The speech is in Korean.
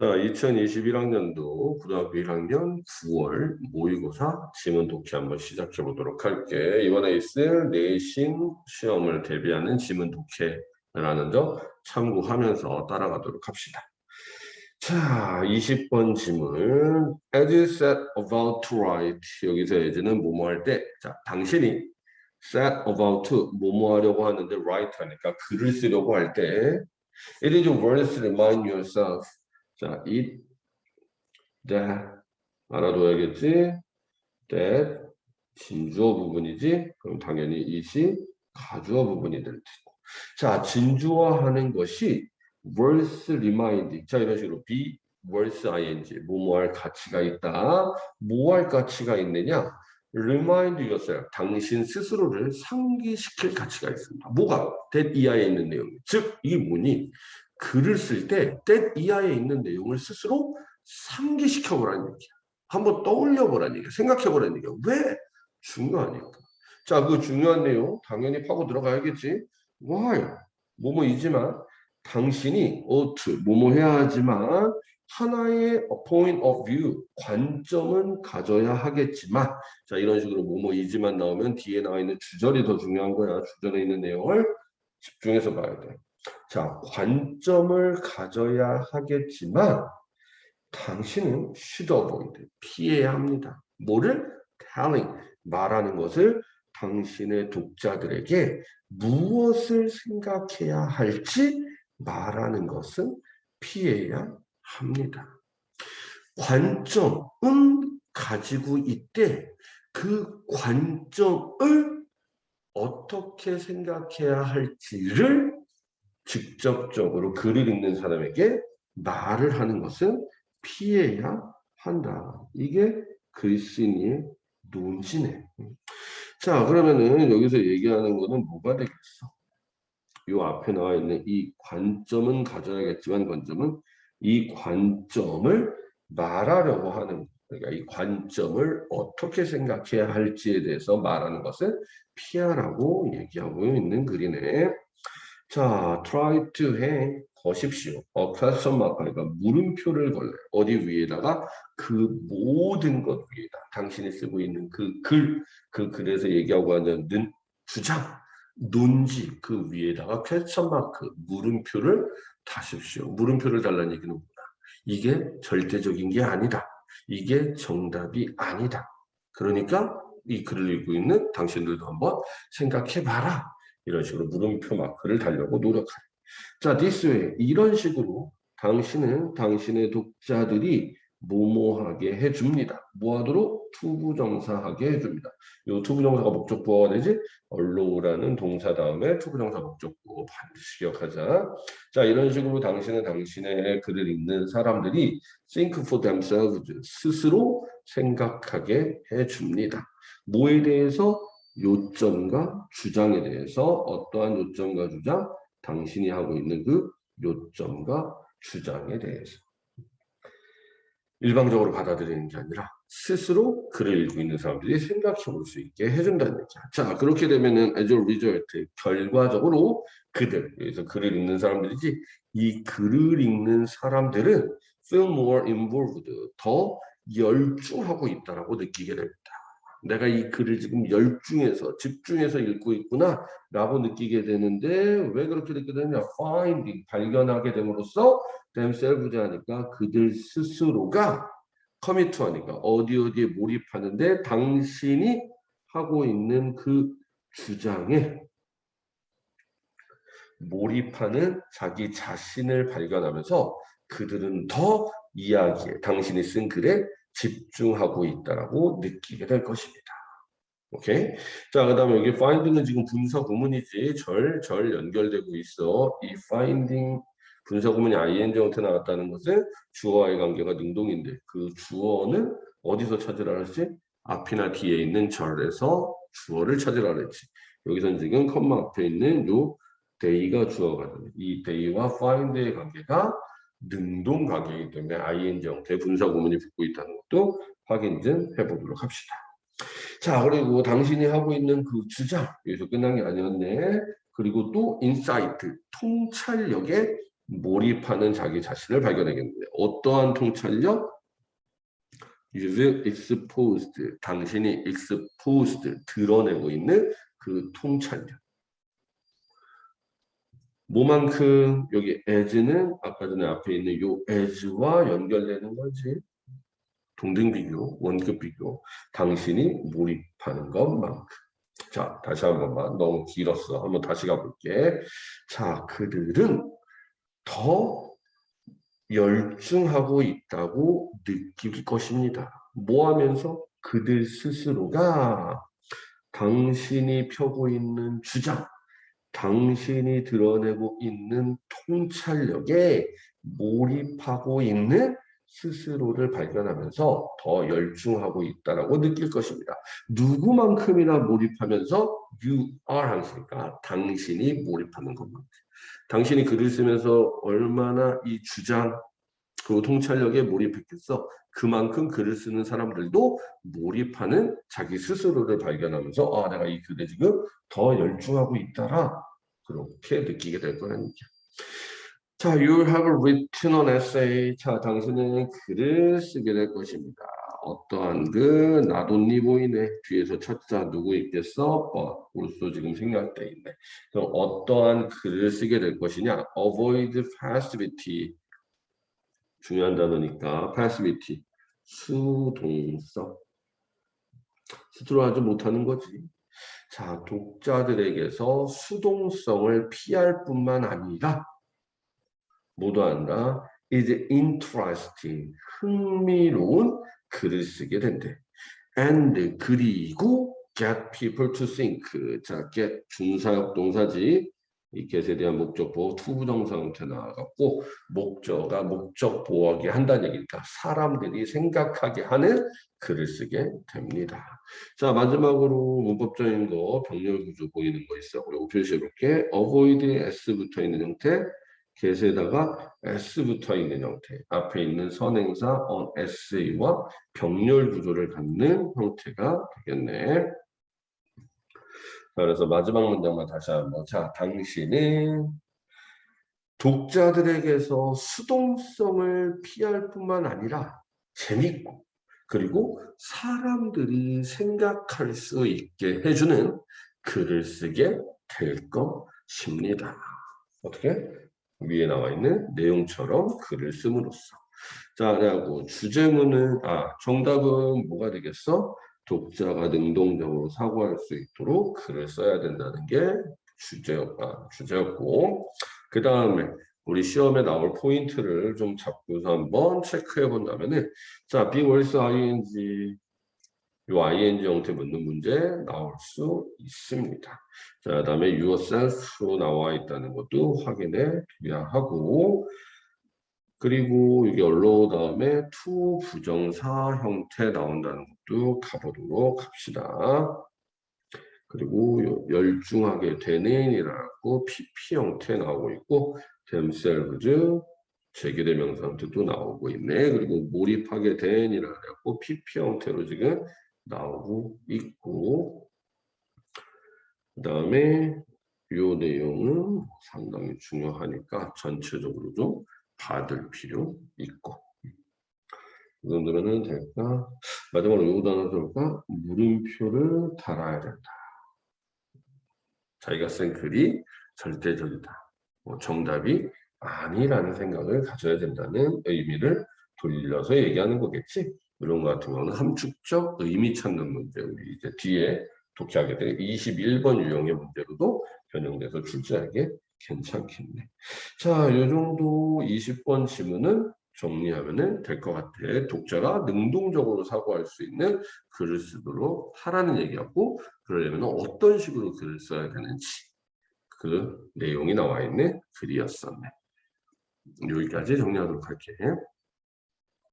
자, 2021학년도 고등학교 1학년 9월 모의고사 지문 독해 한번 시작해 보도록 할게. 이번에 있을 내신 시험을 대비하는 지문 독해라는 점 참고하면서 따라가도록 합시다. 자, 20번 지문. As you set about to write. 여기서 as는 뭐뭐 할 때, 자, 당신이 set about to 뭐뭐 하려고 하는데 write 하니까 글을 쓰려고 할 때, it is worth remind yourself. 자, it, that 알아둬야겠지. that 진주어 부분이지. 그럼 당연히 it이 가주어 부분이 될 테고. 자, 진주어하는 것이 worth reminding. 자, 이런 식으로 be worth ing. 뭐뭐할 가치가 있다. 뭐 할 가치가 있느냐? remind yourself. 당신 스스로를 상기시킬 가치가 있습니다. 뭐가? that 이하에 있는 내용. 즉, 이 문이 글을 쓸때 that 이하에 있는 내용을 스스로 상기시켜 보라는 얘기야. 한번 떠올려 보라는 얘기야. 생각해 보라는 얘기야. 왜? 중요하니까. 자, 그 중요한 내용 당연히 파고 들어가야겠지. why? 뭐뭐이지만 당신이 ought, 뭐뭐 해야 하지만 하나의 point of view, 관점은 가져야 하겠지만 자 이런 식으로 뭐뭐이지만 나오면 뒤에 나와 있는 주절이 더 중요한 거야. 주절에 있는 내용을 집중해서 봐야 돼. 자, 관점을 가져야 하겠지만 당신은 should avoid, 피해야 합니다. 뭐를? telling, 말하는 것을 당신의 독자들에게 무엇을 생각해야 할지 말하는 것은 피해야 합니다. 관점은 가지고 있대 그 관점을 어떻게 생각해야 할지를 직접적으로 글을 읽는 사람에게 말을 하는 것은 피해야 한다. 이게 글쓴이의 논지네. 자, 그러면은 여기서 얘기하는 거는 뭐가 되겠어? 요 앞에 나와 있는 이 관점은 가져야겠지만 관점은 이 관점을 말하려고 하는 그러니까 이 관점을 어떻게 생각해야 할지에 대해서 말하는 것을 피하라고 얘기하고 있는 글이네. 자, try to 해 거십시오. 어, question mark 그러니까 물음표를 걸래. 어디 위에다가 그 모든 것 위에다 당신이 쓰고 있는 그 글, 그 글에서 얘기하고 하는 주장, 논지 그 위에다가 question mark 물음표를 다십시오. 물음표를 달라는 얘기는 뭐야? 이게 절대적인 게 아니다. 이게 정답이 아니다. 그러니까 이 글을 읽고 있는 당신들도 한번 생각해 봐라. 이런 식으로 물음표 마크를 달려고 노력하래. 자, this way. 이런 식으로 당신은 당신의 독자들이 뭐뭐하게 해줍니다. 뭐하도록? 투부정사하게 해줍니다. 이 투부정사가 목적보호가 되지? 언로라는 동사 다음에 투부정사 목적보호 반드시 기억하자. 자, 이런 식으로 당신은 당신의 글을 읽는 사람들이 think for themselves, 스스로 생각하게 해줍니다. 뭐에 대해서? 요점과 주장에 대해서 어떠한 요점과 주장? 당신이 하고 있는 그 요점과 주장에 대해서 일방적으로 받아들이는 게 아니라 스스로 글을 읽고 있는 사람들이 생각해 볼 수 있게 해준다는 얘기야. 자, 그렇게 되면은 as a result, 결과적으로 그들, 여기서 글을 읽는 사람들이지, 이 글을 읽는 사람들은 feel more involved, 더 열중하고 있다라고 느끼게 됩니다. 내가 이 글을 지금 열중해서 집중해서 읽고 있구나 라고 느끼게 되는데 왜 그렇게 느끼게 되느냐? Finding 발견하게 됨으로써 themselves 하니까 그들 스스로가 commit 하니까 어디 어디에 몰입하는데 당신이 하고 있는 그 주장에 몰입하는 자기 자신을 발견하면서 그들은 더 이야기에 당신이 쓴 글에 집중하고 있다라고 느끼게 될 것입니다. 오케이. 자, 그 다음에 여기 finding은 지금 분사 구문이지 절, 절 연결되고 있어. 이 finding 분사 구문이 ing 형태 나왔다는 것은 주어와의 관계가 능동인데 그 주어는 어디서 찾으라 그랬지? 앞이나 뒤에 있는 절에서 주어를 찾으라 그랬지. 여기서는 지금 컴마 앞에 있는 요 day가 주어거든요. 이 day와 find의 관계가 능동 관계이기 때문에 ing 형태 분사 구문이 붙고 있다는 것도 확인 좀 해보도록 합시다. 자 그리고 당신이 하고 있는 그 주장 여기서 끝난 게 아니었네. 그리고 또 인사이트 통찰력에 몰입하는 자기 자신을 발견하겠는데 어떠한 통찰력? is exposed 당신이 exposed 드러내고 있는 그 통찰력 뭐만큼 여기 as는 아까 전에 앞에 있는 요 as와 연결되는 거지? 동등 비교, 원급 비교. 당신이 몰입하는 것만큼. 자 다시 한 번만. 너무 길었어. 한번 다시 가볼게. 자 그들은 더 열중하고 있다고 느낄 것입니다. 뭐 하면서? 그들 스스로가 당신이 펴고 있는 주장, 당신이 드러내고 있는 통찰력에 몰입하고 있는 스스로를 발견하면서 더 열중하고 있다라고 느낄 것입니다. 누구만큼이나 몰입하면서 you are 하니까 당신이 몰입하는 것만큼. 당신이 글을 쓰면서 얼마나 이 주장 그 통찰력에 몰입했겠어. 그만큼 글을 쓰는 사람들도 몰입하는 자기 스스로를 발견하면서 아 내가 이 글에 지금 더 열중하고 있다라 그렇게 느끼게 될 얘기야. 자, you have written an essay. 자, 당신은 글을 쓰게 될 것입니다. 어떠한 그 나돈니 보이네. 뒤에서 첫자 누구 있겠어? 어, 벌써 지금 생략돼 있네. 그럼 어떠한 글을 쓰게 될 것이냐? avoid passivity. 중요한 단어니까 passivity. 수동성. 스스로 하지 못하는 거지. 자, 독자들에게서 수동성을 피할 뿐만 아니라 모두 한다. is interesting. 흥미로운 글을 쓰게 된대. and 그리고 get people to think. 자, get 중사역 동사지. 이 get에 대한 목적보 투부정사 형태 나와갖고 목적가 목적 보호하게 한다는 얘기니까 사람들이 생각하게 하는 글을 쓰게 됩니다. 자 마지막으로 문법적인 거 병렬 구조 보이는 거 있어. 그리고 표시해 볼게. avoid s 붙어 있는 형태 get에다가 s 붙어 있는 형태 앞에 있는 선행사 on essay와 병렬 구조를 갖는 형태가 되겠네. 자, 그래서 마지막 문장만 다시 한번 자 당신은 독자들에게서 수동성을 피할 뿐만 아니라 재밌고 그리고 사람들이 생각할 수 있게 해주는 글을 쓰게 될 것입니다. 어떻게? 위에 나와 있는 내용처럼 글을 씀으로써. 자, 그리고 주제문은 아 정답은 뭐가 되겠어? 독자가 능동적으로 사고할 수 있도록 글을 써야 된다는 게 주제였다. 주제였고 그 다음에 우리 시험에 나올 포인트를 좀 잡고서 한번 체크해 본다면은 자, be worse ing 요 ing 형태 묻는 문제 나올 수 있습니다. 자, 그다음에 yourself로 나와 있다는 것도 확인해 두야 하고 그리고 여기 allow 다음에 to 부정사 형태 나온다는 것도 가보도록 합시다. 그리고 요 열중하게 되는이라고 PP 형태 나오고 있고 themselves 제기대명사 형태도 나오고 있네. 그리고 몰입하게 된이라고 PP 형태로 지금 나오고 있고 그 다음에 이 내용은 상당히 중요하니까 전체적으로 좀 받을 필요 있고 이 정도면 될까? 마지막으로 요거 하나 들까 물음표를 달아야 된다. 자기가 쓴 글이 절대적이다. 뭐 정답이 아니라는 생각을 가져야 된다는 의미를 돌려서 얘기하는 거겠지. 이런 것 같은 경우는 함축적 의미 찾는 문제 우리 이제 뒤에 독해하게 될 21번 유형의 문제로도 변형돼서 출제하게 괜찮겠네. 자, 이 정도 20번 지문은 정리하면 될 것 같아. 독자가 능동적으로 사고할 수 있는 글을 쓰도록 하라는 얘기였고 그러려면 어떤 식으로 글을 써야 되는지 그 내용이 나와 있는 글이었었네. 여기까지 정리하도록 할게.